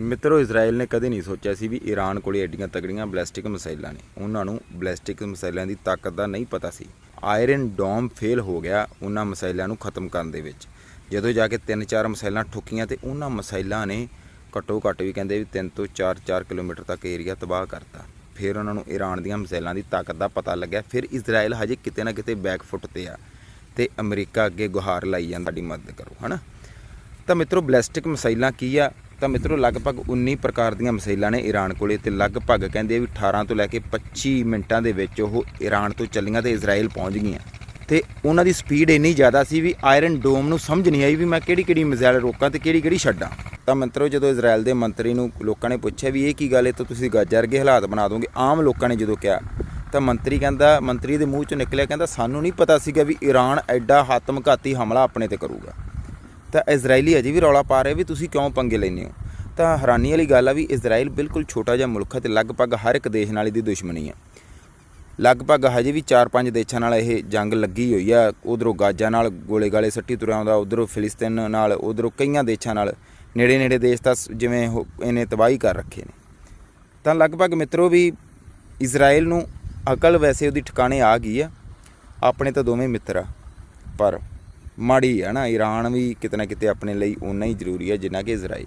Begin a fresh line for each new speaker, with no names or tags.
ਮਿੱਤਰੋ, ਇਜ਼ਰਾਈਲ ਨੇ ਕਦੇ ਨਹੀਂ ਸੋਚਿਆ ਸੀ ਵੀ ਈਰਾਨ ਕੋਲੇ ਐਡੀਆਂ ਤਗੜੀਆਂ ਬੈਲਿਸਟਿਕ ਮਿਸਾਈਲਾਂ ਨੇ। ਉਹਨਾਂ ਨੂੰ ਬੈਲਿਸਟਿਕ ਮਿਸਾਈਲਾਂ ਦੀ ਤਾਕਤ ਦਾ ਨਹੀਂ ਪਤਾ ਸੀ। ਆਇਰਨ ਡੋਮ ਫੇਲ ਹੋ ਗਿਆ ਉਹਨਾਂ ਮਿਸਾਈਲਾਂ ਨੂੰ ਖਤਮ ਕਰਨ ਦੇ ਵਿੱਚ। ਜਦੋਂ ਜਾ ਕੇ ਤਿੰਨ ਚਾਰ ਮਿਸਾਈਲਾਂ ਠੁੱਕੀਆਂ ਤੇ ਉਹਨਾਂ ਮਿਸਾਈਲਾਂ ਨੇ ਘੱਟੋ ਘੱਟ ਵੀ ਕਹਿੰਦੇ ਵੀ 3 ਤੋਂ 4-4 ਕਿਲੋਮੀਟਰ ਤੱਕ ਏਰੀਆ ਤਬਾਹ ਕਰਤਾ। ਫਿਰ ਉਹਨਾਂ ਨੂੰ ਈਰਾਨ ਦੀਆਂ ਮਿਸਾਈਲਾਂ ਦੀ ਤਾਕਤ ਦਾ ਪਤਾ ਲੱਗਿਆ। ਫਿਰ ਇਜ਼ਰਾਈਲ ਹਜੇ ਕਿਤੇ ਨਾ ਕਿਤੇ ਬੈਕਫੁੱਟ ਤੇ ਆ ਤੇ ਅਮਰੀਕਾ ਅੱਗੇ ਗੁਹਾਰ ਲਾਈ ਜਾਂਦਾ, ਸਾਡੀ ਮਦਦ ਕਰੋ, ਹਨਾ? ਤਾਂ ਮਿੱਤਰੋ, ਬੈਲਿਸਟਿਕ ਮਿਸਾਈਲਾਂ ਕੀ ਆ? ਤਾਂ ਮਿੱਤਰੋ, ਲਗਭਗ 19 ਪ੍ਰਕਾਰ ਦੀਆਂ ਮਿਸਾਈਲਾਂ ਨੇ ਈਰਾਨ ਕੋਲੇ ਤੇ ਲਗਭਗ ਕਹਿੰਦੇ ਵੀ 18 ਤੋਂ ਲੈ ਕੇ 25 ਮਿੰਟਾਂ ਦੇ ਵਿੱਚ ਉਹ ਈਰਾਨ ਤੋਂ ਚੱਲੀਆਂ ਤੇ ਇਜ਼ਰਾਈਲ ਪਹੁੰਚ ਗਈਆਂ। ਤੇ ਉਹਨਾਂ ਦੀ ਸਪੀਡ ਇੰਨੀ ਜ਼ਿਆਦਾ ਸੀ ਵੀ ਆਇਰਨ ਡੋਮ ਨੂੰ ਸਮਝ ਨਹੀਂ ਆਈ ਵੀ ਮੈਂ ਕਿਹੜੀ ਕਿਹੜੀ ਮਿਸਾਈਲ ਰੋਕਾਂ ਤੇ ਕਿਹੜੀ ਕਿਹੜੀ ਛੱਡਾਂ। ਤਾਂ ਮਿੱਤਰੋ, ਜਦੋਂ ਇਜ਼ਰਾਈਲ ਦੇ ਮੰਤਰੀ ਨੂੰ ਲੋਕਾਂ ਨੇ ਪੁੱਛਿਆ ਵੀ ਇਹ ਕੀ ਗੱਲ ਹੈ, ਤਾਂ ਤੁਸੀਂ ਗਾਜ਼ਾ ਵਰਗੇ ਹਾਲਾਤ ਬਣਾ ਦੋਗੇ। ਆਮ ਲੋਕਾਂ ਨੇ ਜਦੋਂ ਕਿਹਾ, ਤਾਂ ਮੰਤਰੀ ਕਹਿੰਦਾ, ਮੰਤਰੀ ਦੇ ਮੂੰਹ ਚੋਂ ਨਿਕਲਿਆ, ਕਹਿੰਦਾ, ਸਾਨੂੰ ਨਹੀਂ ਪਤਾ ਸੀਗਾ ਵੀ ਈਰਾਨ ਐਡਾ ਆਤਮਘਾਤੀ ਹਮਲਾ ਆਪਣੇ ਤੇ ਕਰੂਗਾ। ਤਾਂ ਇਜ਼ਰਾਈਲੀ ਅਜੇ ਵੀ ਰੌਲਾ ਪਾ ਰਹੇ ਵੀ ਤੁਸੀਂ ਕਿਉਂ ਪੰਗੇ ਲੈਂਦੇ ਹੋ? ਤਾਂ ਹੈਰਾਨੀ ਵਾਲੀ ਗੱਲ ਆ ਵੀ ਇਜ਼ਰਾਈਲ ਬਿਲਕੁਲ ਛੋਟਾ ਜਿਹਾ ਮੁਲਕ ਹੈ ਤੇ ਲਗਭਗ ਹਰ ਇੱਕ ਦੇਸ਼ ਨਾਲ ਇਹਦੀ ਦੁਸ਼ਮਣੀ ਆ। ਲਗਭਗ ਹਜੇ ਵੀ 4-5 ਦੇਸ਼ਾਂ ਨਾਲ ਇਹ ਜੰਗ ਲੱਗੀ ਹੋਈ ਆ। ਉਧਰੋਂ ਗਾਜ਼ਾ ਨਾਲ ਗੋਲੇ ਗਾਲੇ ਸੱਟੀ ਤੁਰਿਆ ਆਉਂਦਾ, ਉਧਰੋਂ ਫਿਲਿਸਤੀਨ ਨਾਲ, ਉਧਰੋਂ ਕਈਆਂ ਦੇਸ਼ਾਂ ਨਾਲ। ਨੇੜੇ ਨੇੜੇ ਦੇਸ਼ ਤਾਂ ਸ- ਜਿਵੇਂ ਉਹ ਇਹਨੇ ਤਬਾਹੀ ਕਰ ਰੱਖੇ ਨੇ। ਤਾਂ ਲਗਭਗ ਮਿੱਤਰੋ ਵੀ ਇਜ਼ਰਾਈਲ ਨੂੰ ਅਕਲ ਵੈਸੇ ਉਹਦੀ ਠਿਕਾਣੇ ਆ ਗਈ ਆ। ਆਪਣੇ ਤਾਂ ਦੋਵੇਂ ਮਿੱਤਰ ਆ, ਪਰ ਮਾੜੀ ਹੈ ਨਾ ਈਰਾਨ ਵੀ ਕਿਤੇ ਨਾ ਕਿਤੇ ਆਪਣੇ ਲਈ ਓਨਾ ਹੀ ਜ਼ਰੂਰੀ ਹੈ ਜਿੰਨਾ ਕਿ ਇਜ਼ਰਾਈਲ।